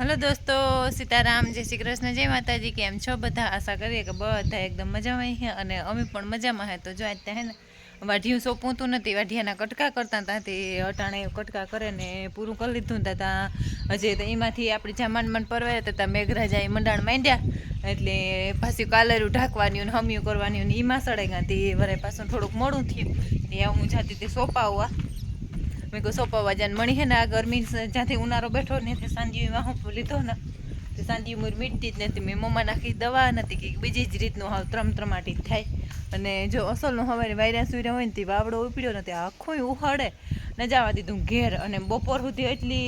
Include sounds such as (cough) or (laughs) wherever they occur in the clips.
Hello દોસ્તો, સીતારામ, જય શ્રી કૃષ્ણ, જય માતાજી, કેમ છો બધા? આશા કરીએ કે બધા એકદમ મજામાં છે અને અમે પણ મજામાં હે તો જો આજ ત્યાં ને, વાઢિયું સોંપતું નથી વાઢિયાના કટકા કરતા ત્યાંથી અટાણે કટકા કરે ને પૂરું કરી લીધું તા ત્યાં હજી તો એમાંથી આપણી જામાન મન પરવાયા હતા ત્યાં મેઘરાજા એ મંડાણ માંડ્યા, એટલે પાછી કાલરું ઢાંકવાની ને હમ્યું કરવાની ને એમાં સડાઈ ગાંધી વરે પાછું થોડુંક મોડું થયું. એ હું જાતી તે સોંપાવવા. મેં કહું સોપાવા જાય મણી હે ને આ ગરમી જ્યાંથી ઉનાળો બેઠો ને તે સાંજીમાં હું લીધો ને, તે સાંજી મુર મીટતી જ નથી. મેં મમ્મા નાખી દવા નથી કે બીજી જ રીતનું હાવ ત્રમ ત્રમાટી જ થાય. અને જો અસલનું હવે વાયરા સુર્યા હોય ને તે બાવડો ઉપડ્યો નથી આખું ઉહાડે ને જવા દીધું ઘેર. અને બપોર સુધી એટલી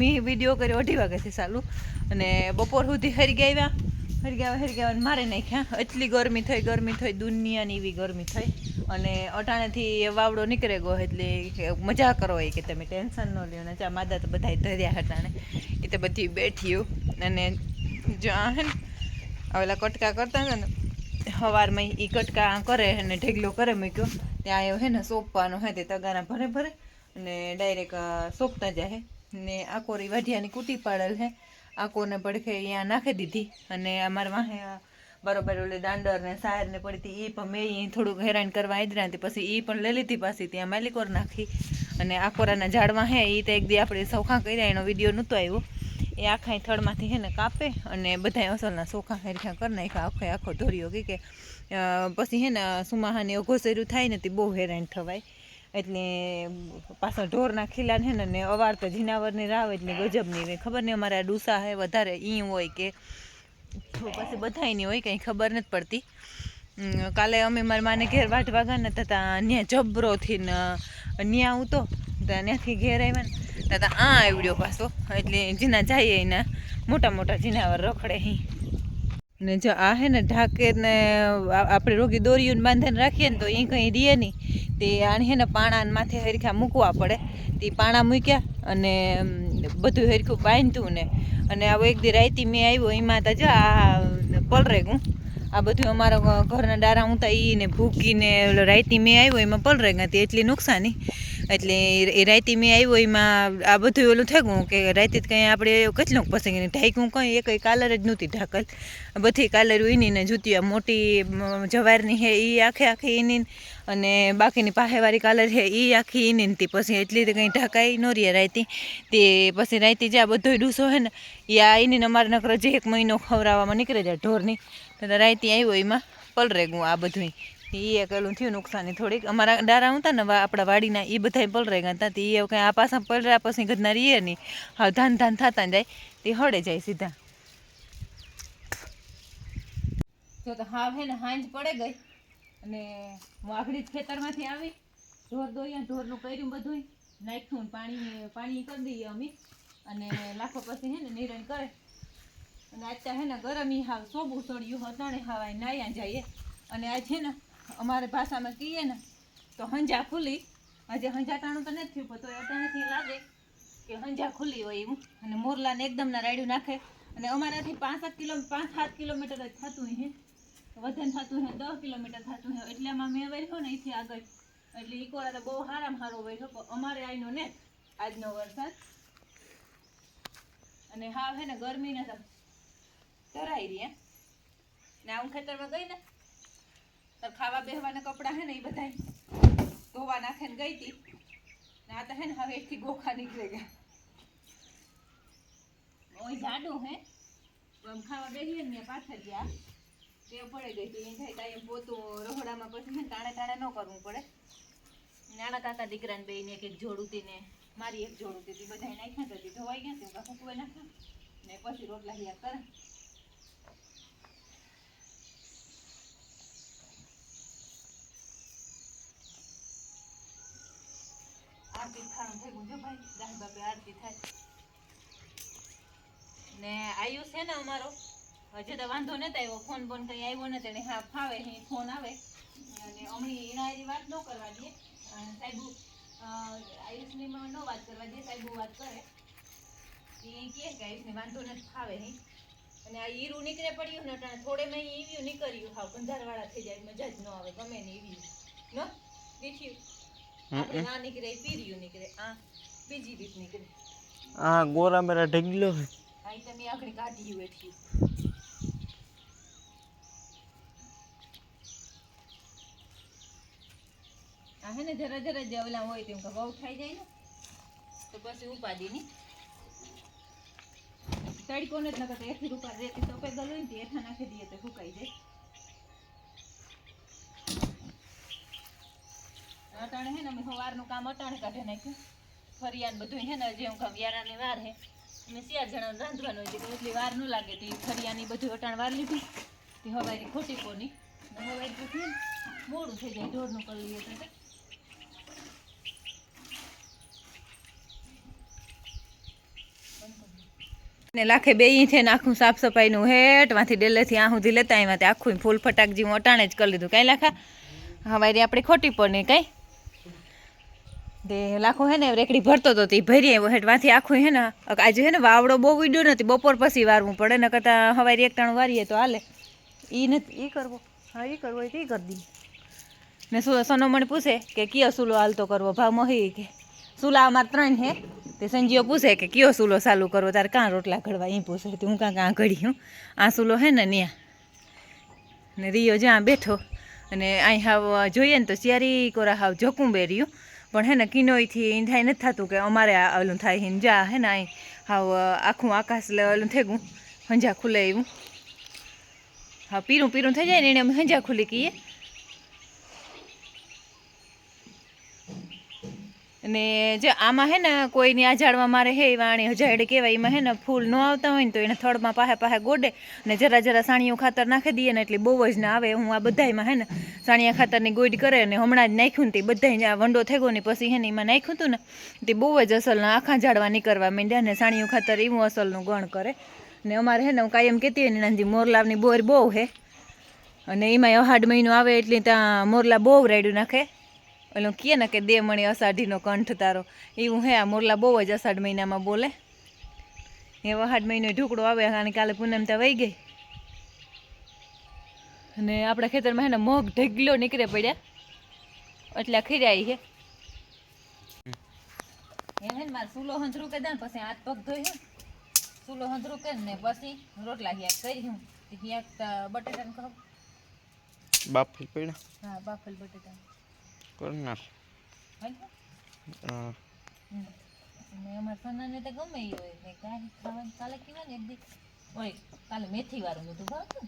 મેં વીડિયો કર્યો અઢી વાગ્યાથી ચાલુ. અને બપોર સુધી હરી ગયા હરગાવા હરગાવા મારે નાખ્યા એટલી ગરમી થઈ ગરમી થઈ. દુનિયાની એવી ગરમી થઈ. અને અટાણેથી વાવડો નીકળે ગયો એટલે મજા કરો એ કે તમે ટેન્શન ન લ્યો. ને ચા માદા તો બધા ધર્યા ને એ તો બધી બેઠ્યું અને જ્યાં હે ને આવેલા કટકા કરતા હતા ને સવારમાં એ કટકા કરે અને ઢેગલો કરે મૂક્યો. ત્યાં આવ્યો હે ને, સોંપવાનો હે તે તગારા ભરે ભરે. અને ડાયરેક્ટ સોંપતા જાય ને આકોરી વાઢિયાની કૂટી પાડેલ હે. આકોને પડખે અહીંયા નાખી દીધી અને અમારા વાહે બરોબર ઓલી દાંડર ને સાયર ને પડી હતી એ પણ મેં અહીં થોડુંક હેરાન કરવા આદરા હતી પછી એ પણ લઈ લીધી પાછી, ત્યાં માલિકોર નાખી. અને આકોરાના ઝાડમાં હે એ તો એક દી આપણે સૌખા કર્યા, એનો વીડિયો નહોતો આવ્યો એ આખા થડમાંથી હે ને કાપે અને બધા અસલના સોખા હેરખ્યા કરી નાખ્યા, આખો આખો ધોર્યો કે પછી હે ને સુમાહાની અઘોસેરું થાય ને તે બહુ હેરાન થવાય. એટલે પાછા ઢોરના ખીલા છે ને અવાર તો જીનાવરની રાવ એટલે ગજબની ખબર નહીં અમારા ડૂસા હે, વધારે ઈ હોય કે તો પછી બધાયની હોય, કંઈ ખબર નથી પડતી. કાલે અમે મારા માને ઘેર વાટ ગયા ને તથા ત્યાં જબરોથી ને ત્યાં આવતો ત્યાં ત્યાંથી ઘેર આવ્યા ને તથા આ આવડ્યો પાછો. એટલે જીના જઈએ એના મોટા મોટા જીનાવર રખડે અહીં ને જો આ હે ને ઢાકે ને આપણે રોગી દોરીઓને બાંધીને રાખીએ ને, તો એ કંઈ રીએ નહીં. તે આને હે પાણા માથે હરખા મૂકવા પડે. તે પાણા મૂક્યા અને બધું હરખું બાંધ્યું ને. અને આવો એક દી રાયતી મેં આવ્યો, એમાં તો જો આ પલરેગું. આ બધું અમારા ઘરના ડારા ઊંતા ઈ ને ભૂકી ઓલો રાયતી મેં આવ્યો, એમાં પલરેગા તે એટલી નુકસાની. એટલે એ રાયતી મેં આવ્યો, એમાં આ બધું ઓલું થયું કે રાયતી કંઈ આપણે કેટલું પસંદ ઢાંક્યું કંઈ, એ કંઈ કાલર જ નહોતી ઢાકલ. બધી કાલર ઈની ને જૂતી, આ મોટી જવારની હે એ આખે આખી ઈની અને બાકીની પાહેવાળી કાલર છે એ આખી ઈની હતી પછી એટલી કંઈ ઢાકાઈ ન રહી રાયતી તે પછી રાયતી આ બધો ડૂસો હે ને એ આ ઈની અમારે નકર જે એક મહિનો ખવડાવવામાં નીકળે જાય ઢોરની. તો રાયતી આવ્યો એમાં પલરેગું આ બધું એ કહેલું થયું નુકસાની થોડીક અમારા ડારા હતા ને આપણા વાડીના એ બધા પલરેગા હતા. તે એ કંઈ આ પાસે પલરા પછી ઘરના રહીએ નહીં. હા ધાન ધાન થતા જાય. તે હળે જાય સીધા. જો તો હાવ હે ને હાંજ પડે ગઈ. અને વાઘડી જ ખેતરમાંથી આવી. ઢોર દોયા, ઢોરનું કર્યું બધું નાખ્યું પાણી પાણી કરી દઈએ અમે. અને લાખો પછી હે ને નિરણ કરે. અને અત્યારે હે ને ગરમી હાવ સોબું સોડ્યું હતાણે હાવાય નાયા જઈએ. અને આ છે ને અમારે ભાષામાં કહીએ ને, તો હંજા ખુલી. આજે હંજા ટાણું તો નથી થયું, પણ તો અટાણેથી લાગે કે હંજા ખુલી હોય એવું અને મોરલાને એકદમ ના રાયડું નાખે. અને અમારાથી પાંસઠ કિલો, પાંચ સાત કિલોમીટર જ થતું હે. વધન થતું હે, દસ કિલોમીટર થતું હે. એટલે આમાં મેં વર્યો ને અહીંથી આગળ. એટલે ઈકોરા તો બહુ સારામાં સારો વર્યો પણ અમારે આઈનો ને આજનો વરસાદ. અને હા હે ને ગરમીને ધરાઈ રહી હે. ને આવું ખેતરમાં ગઈ ને તો ખાવા બેહવાના કપડાં હે ને એ બધા ધોવા નાખે ને ગઈ હતી ને તો હે ને હવે એકથી ગોખા નીકળી ગયા. ઓય જાડું હે. આમ ખાવા બેહીએ ને પાછળ ગયા. તે પડે ગઈ હતી. એમ થાય પોતું રહોડામાં પછી ટાણે ટાણે ન કરવું પડે. નાના કાકા દીકરાને બે એક એક જોડું ને મારી એક જોડું હતી. બધા નાખ્યા તો તે ધોવાઈ ગયા તે હુકવે નાખ્યા. ને પછી રોટલા હિયા કરે. આરતી થાળું થઈ ગયું ભાઈ દાહ બાપે આરતી થાય ને આયુષ છે ને અમારો? હજી તો વાંધો નતો આવ્યો. ફોન બોન કઈ આવ્યો ને તેને હા, ફાવે અહીં ફોન આવે. અને હમણાં એના વાત ન કરવા દઈએ. સાહેબ આયુષની ન વાત કરવા દઈએ, સાહેબ વાત કરે. એ કહે કે આયુષને વાંધો નથી ફાવે અહીં અને આ હીરું નીકળે પડ્યું ને અટાણે થોડે મેં ઈવ્યું, નીકળ્યું. હાવ ગંધારવાળા થઈ જાય, મજા જ ન આવે, ગમે ને ઈવ્યું. ન? દીઠ્યું નીકળે નીકળે આ બીજી રીત નીકળે. આ ગોરા મેરા ઢગલો આ આ તમે આગળ કાઢી બેઠી આ હે ને જરા જરા જે ઓલા હોય તેમ કે બહુ થઈ જાય ને તો પછી ઉપાડી ની. તડકો ને જ નકર રૂપા રેતી તો પેદલ હોય ને એઠા નાખી દઈએ તો સુકાઈ જાય. અટાણે હે ને અમે સવારનું કામ અટાણે કાઢી નાખ્યું. ફરિયાદ બધું હે ને જેમ કામ વ્યારાની વાર હે. અમે ચાર જણા રાંધવાનું હતી એટલી વાર ન લાગે તે ફરિયાની બધું અટાણ વાર લીધી. તે હવારી ખોટી કોની? હવારી પછી મોડું થઈ જાય, ઢોરનું કરી લઈએ ને લાખે બે છે ને આખું સાફ સફાઈનું હેઠમાંથી ડેલેથી આ સુધી લેતા આવ્યા આખું ફૂલ ફટાક જેવું અટાણે જ કરી લીધું. કાંઈ લાખા? હવારી આપણે ખોટી પડે કાંઈ? તે લાખો હે ને રેકડી ભરતો હતો તે ભરી આવ્યો હેઠમાંથી આખું હે ને આજે હે ને વાવડો બહુ ઉડ્યો નથી, બપોર પછી વારવું પડે ને કરતાં હવાઈ એક ટાણું વારીએ તો હાલે. એ નથી એ કરવો. હા એ કરવો તો એ કરી દઈએ. ને શું સોનો મને પૂછે કે કયો સુલો હાલતો કરવો? ભાવ મહી કે, સૂલા અમારે ત્રણ હે. તે સંજીઓ પૂછે કે કયો સુલો ચાલુ કરવો? તારે કાં રોટલા ઘડવા? એ પૂછે. તો હું કાં કાં ઘડી, હું? આ સૂલો હે ને ત્યાં ને રિયો જ્યાં બેઠો, અને અહીં હાવ જોઈએ ને તો શિયારી કોરા હાવ જોકુંબે રહ્યું પણ હે ને કિનોયથી ઈ થાય, નથી થતું કે અમારે આ ઓલું થાય, હિન જા હે ને અહીં હાવ આખું આકાશ ઓલું ગયું, હંજા ખુલે એવું. હા, પીરું પીરું થઈ જાય ને, એને અમે હંજા ખુલી કહીએ. અને જે આમાં હે ને કોઈની આ ઝાડમાં મારે હે વાણી હજાડ કહેવાય, એમાં હે ને ફૂલ ન આવતા હોય ને તો એને થડમાં પાહે પાહે ગોડે ને જરા જરા સાણિયું ખાતર નાખી દઈએ ને એટલે બહુ જ ના આવે. હું આ બધાયમાં હે ને સાણિયા ખાતરની ગોઈડ કરે ને હમણાં જ નાખ્યું ને તે બધાય આ વંડો થઈ ગયો ને પછી હે ને એમાં નાખ્યું હતું ને તે બહુ જ અસલના આખા ઝાડવા નીકળવા માંડ્યા ને સાણિયું ખાતર એવું અસલનું ગણ કરે. ને અમારે હે ને હું કાયમ કહેતી હોય ને નાનજી મોરલાવની બોર બહુ હે. અને એમાંય અહાડ મહિનો આવે એટલે ત્યાં મોરલા બહુ રાયડું નાખે. ઓલું કહે ને કે દે મણી અષાઢીનો કંઠ તારો. એવું હે આ મોરલા બહુ જ અષાઢ મહિનામાં બોલે. એ અષાઢ મહિનો ઢોકળો આવે અને કાલે પૂનમ ત્યાં વહી ગઈ. અને આપણા ખેતરમાં હે ને મગ ઢગલો નીકળે પડ્યા. એટલે ખીરાઈ છે એમ હે મારે સૂલો હંધરું કે દે પછી હાથ પગ ધોઈ હું. સૂલો હંધરું ને પછી રોટલા હિયાક કરી હું. હિયાક બટેટાને ખાવ. બાફી પડ્યા. હા બાફેલ બટેટા કરી નાખ હાલો હા. હમ. અને અમારા સનાને તો ગમે ઈ હોય ને કાંઈ ખાવાનું કાલે કીધું ને એક દી ઓય કાલે મેથી વાળું બધું ભાવતું?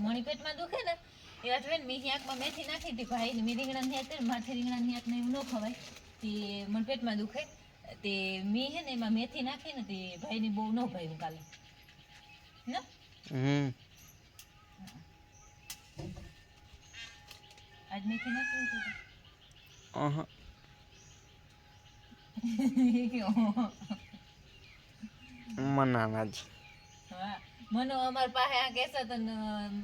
મણી પેટમાં દુખે ને એ અઠવે ને મેથી આંખમાં મેથી નાખી હતી ભાઈ ને મેં રીંગણા ની હાથ માથે રીંગણાની હાથ ને એવું ન ખવાય. તે મને પેટમાં દુખે. તે મી હે ને એમાં મેથી નાખી ને તે ભાઈ ની બહુ ન ભાવ્યું કાલે. ના? હમ. આજ મેથી નાખી અહં. (laughs) મનાના જ મનો અમાર પાસે આ કેસો તો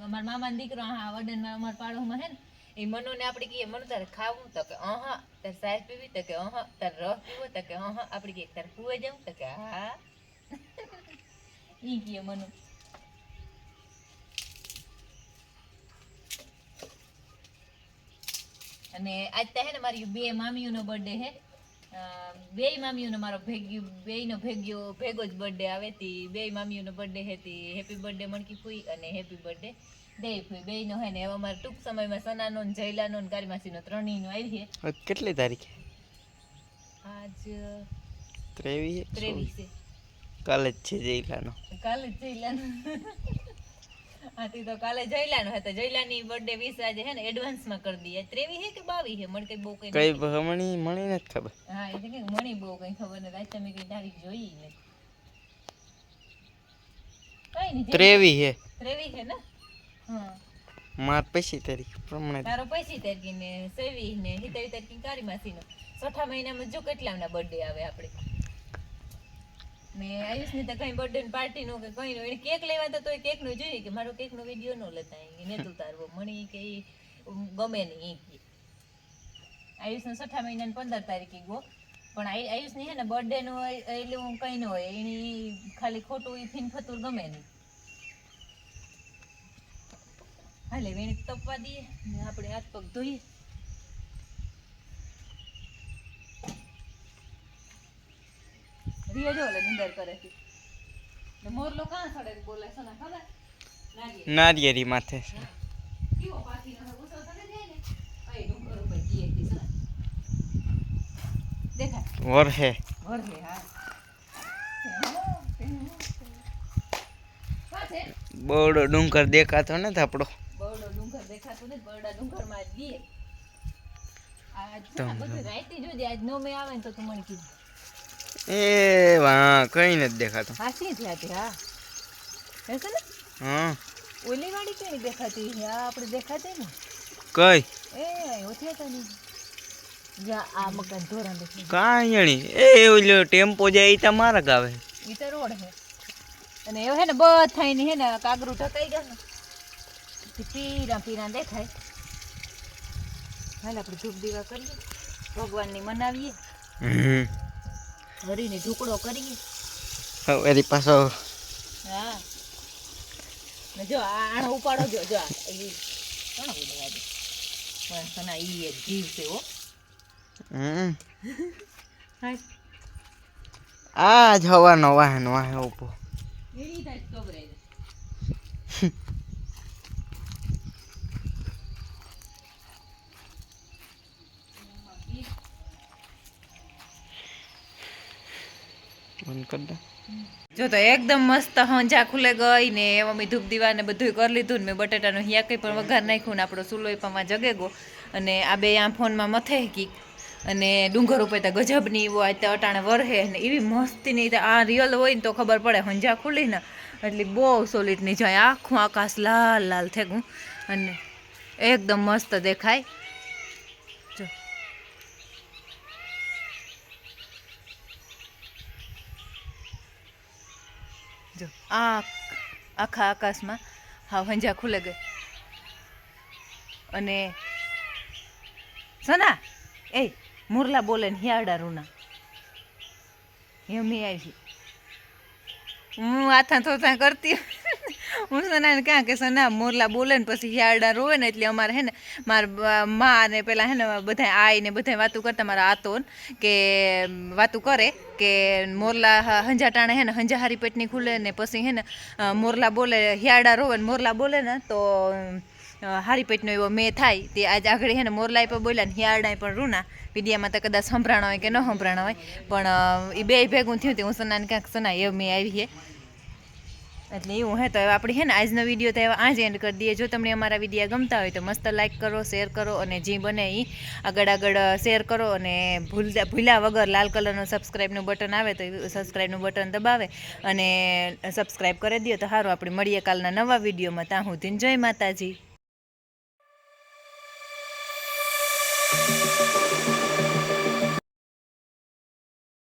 અમાર મામાનો દીકરો હા વડનમાં અમાર પાડોમાં હે ને એ મનોને આપણે કહીએ મનો તારે ખાવું તો કે અહ તારે સાહેબ પીવી તો કે અહ તારે રસ પીવો તો કે અહ આપણે કહીએ તારે કુએ જવું તો કે હા. ઈ કહીએ મનો. અને આજ તો હે ને મારી બે મામીઓનો બર્થડે હે. બે મામીઓનો મારો ભેગ્યો બેયનો ભેગ્યો ભેગો જ બર્થડે આવે તી. બે મામીઓનો બર્થડે હે તી. હેપી બર્થડે મણકી ફૂઈ અને હેપી બર્થડે દેવ ફૂઈ. બેયનો હે ને હવે અમારે ટૂંક સમયમાં સનાનો ને જયલાનો ને કારીમાસીનો ત્રણેયનો આવી છે. કેટલી તારીખે? આજ ત્રેવીસ ત્રેવીસ કાલે જ છે જયલાનો. કાલે જ જયલાનો. આથી તો કાલે જયલાનો હતો. જયલાની બર્થડે વિશ આજે હે ને એડવાન્સમાં કરી દઈએ. ત્રેવી હે કે બાવી હે? મને કઈ બહુ કઈ કઈ ભમણી મણી નથી ખબર. હા એ કે મણી બહુ કઈ ખબર નથી. આજ તમે કઈ તારીખ જોઈ ને કઈ નહીં ત્રેવી હે. ત્રેવી છે ને? હા. માર પછી તારીખ પ્રમાણે તારો પૈસી તારીખી ને સેવી ને હિતાવી તારીખી કારી માસી નો છઠ્ઠા મહિનામાં જો કેટલાના બર્થડે આવે આપણે ને આયુષની તો કઈ બર્થડે પાર્ટી નો કે કઈ નો, એને કેક લેવા તો તોય કેકનું જોઈએ કે મારો કેક નો વીડિયો નો લેતા એને તું તારવો મણી કે ઈ ગમે નહીં એ કે આયુષ નો છઠ્ઠા મહિના પંદર તારીખે ગો. પણ આયુષની હે ને બર્થડે નો હોય, એટલે હું કઈ ન હોય, એની ખાલી ખોટું એ ફીન ફતુર ગમે નહીં હાલે, વેણી તપવા દઈએ આપણે હાથ પગ ધોઈએ. રિયો જો નિંદર કરે છે. ને મોરલો કાં સડે બોલે છે ને ખબર? નારિયેરી. માથે કેવો પાકી હવે ઉછળ સડે જાય ને અહીં ડુંગર ઉપર જીએ દી છે દેખાય? વરહે વરહે હા પાછે ડુંગર દેખાતો ને આપણો બરડો ડુંગર દેખાતો નથી બરડા ડુંગરમાં દીએ ને બધું રાઈતી જોજે આજ નો મેં આવે ને તો તું મને કીધું. એ વાહ કઈ નથી દેખાતું. હાસી થયા ત્યાં હા. હા ઓલી વાળી કેવી દેખાતી? આ આપણે દેખાતી ને? કઈ? એ ઓથિયા તા નહીં આ મકાન ધોરણ દેખાય કાંઈ એ ઓલો ટેમ્પો જાય એ તમારા ગાવે. ઈ તો રોડ હે અને એવું હે ને બધાયની હે ને કાગરું ઢકાઈ ગયા ને પીરા પીરા દેખાય. હાલ આપણે ધૂપ દીવા કરીએ. ભગવાનની મનાવીએ. હમ. હરીને ઢોકળો કરીએ. હવે એની પાછો હા. જો આણો ઉપાડો જો જો આ ઈ કોણ બોલવા દે? પણ સના ઈ એક જીવ છે હો. હમ. આ જ હવાનો વાહન વાહે ઊભો એની થાય ગભરાઈ જો તો એકદમ મસ્ત હંજા ખુલે ગઈ ને મમ્મી ધૂપ દીવા ને બધું કરી લીધું ને મેં બટેટાનું હિયા કંઈ પણ વઘાર નાખ્યું ને આપણો સુલો પણ જગે ગો અને આ બે આ ફોનમાં મથે કી અને ડુંગર ઉપર તો ગજબની હોય તો અટાણે વરહે ને એવી મસ્તીની નહીં આ રિયલ હોય ને તો ખબર પડે હંજા ખુલી ને. એટલે બહુ સોલિડની જાય. આખું આકાશ લાલ લાલ થેગું અને એકદમ મસ્ત દેખાય. જો, આ આખા આકાશમાં હા હંજા ખુલે ગઈ. અને સના, એ મુરલા બોલે ને હિયાડા રૂના. યમી આવી હું આથા થોથા કરતી હું સનાને ક્યાં કે સના, મોરલા બોલે ને પછી હિયાડા રોવે ને એટલે અમારે હે ને, મારા મા ને પેલા હે ને બધા આઈ ને બધા વાતું કરતા, મારા આતો કે વાતું કરે કે મોરલા હંજાટાણે હંજા ટાણે હે ને હંજા હારી પેટની ખુલે ને પછી હે ને મોરલા બોલે હિયાડા રોવે ને મોરલા બોલે ને તો હારીપેટનો હારી પેટનો એવો મેં થાય. તે આજ આગળ હે ને મોરલાય પણ બોલ્યા ને હિયારડાય પણ રૂના. વિડીયામાં તો કદાચ સંભળાણા હોય કે ન સંભળાણા હોય, પણ એ બે ભેગું થયું તે હું સનાને ક્યાંક સના, એ મેં આવી છે એટલે એવું, હે, તો હવે આપણે, હે ને, આજનો વીડિયો તો એવા આજ એન્ડ કરી દઈએ. જો તમને અમારા વીડિયો ગમતા હોય તો મસ્ત લાઈક કરો શેર કરો અને જે બને એ આગળ આગળ શેર કરો અને ભૂલતા, ભૂલ્યા વગર લાલ કલરનું સબસ્ક્રાઈબનું બટન આવે તો સબસ્ક્રાઈબનું બટન દબાવે અને સબસ્ક્રાઈબ કરી દો તો સારું. આપણે મળીએ કાલના નવા વિડીયોમાં. ત્યાં સુધી જય માતાજી.